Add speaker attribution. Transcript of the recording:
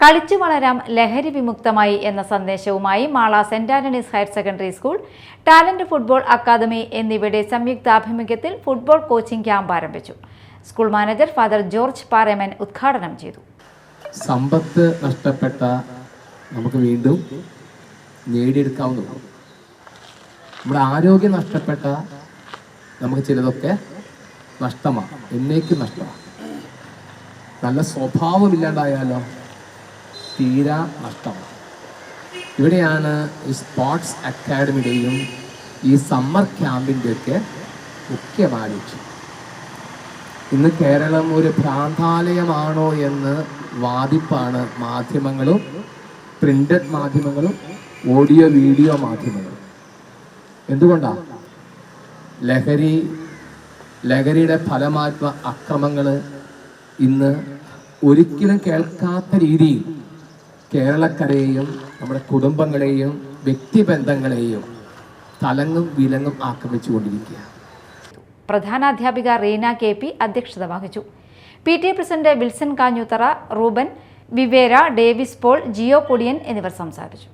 Speaker 1: കളിച്ചു വളരാം ലഹരി വിമുക്തമായി എന്ന സന്ദേശവുമായി Mala saint Antony's higher secondary school talent football academy എന്നിവയുടെ സംയുക്താഭിമുഖ്യത്തിൽ ഫുട്ബോൾ കോച്ചിംഗ് ക്യാമ്പ് ആരംഭിച്ചു. School manager father George Paraman ഉദ്ഘാടനം ചെയ്തു.
Speaker 2: സമ്പത്ത് നഷ്ടപ്പെട്ട നമുക്ക് വീണ്ടും നേടിയെടുക്കാവുന്നതാണ് നമ്മുടെ ആരോഗ്യം നഷ്ടപ്പെട്ട നമുക്ക് ചിലതൊക്കെ നഷ്ടമാണ് എന്നേക്കും നഷ്ടമാണ് നല്ല സ്വഭാവം ഇല്ലാണ്ടായാലോ തീരാ നഷ്ടമാണ് ഇവിടെയാണ് ഈ സ്പോർട്സ് അക്കാഡമിയുടെയും ഈ സമ്മർ ക്യാമ്പിന്റെയൊക്കെ മുഖ്യ വാണിജ്യം. ഇന്ന് കേരളം ഒരു ഭ്രാന്താലയമാണോ എന്ന് വാദിപ്പാണ് മാധ്യമങ്ങളും പ്രിന്റഡ് മാധ്യമങ്ങളും ഓഡിയോ വീഡിയോ മാധ്യമങ്ങളും. എന്തുകൊണ്ടാണ് ലഹരി ലഹരിയുടെ ഫലമായിട്ടുള്ള അക്രമങ്ങൾ ഇന്ന് ഒരിക്കലും കേൾക്കാത്ത രീതിയിൽ കേരളക്കരയെയും നമ്മുടെ കുടുംബങ്ങളെയും വ്യക്തിബന്ധങ്ങളെയും തലങ്ങും വിലങ്ങും ആക്രമിച്ചുകൊണ്ടിരിക്കുകയാണ്.
Speaker 1: പ്രധാനാധ്യാപിക റീന കെ പി അധ്യക്ഷത വഹിച്ചു. P T president Wilson Kanjoothara Ruben Vivera Davis Paul Jio Kodiyan എന്നിവർ സംസാരിച്ചു.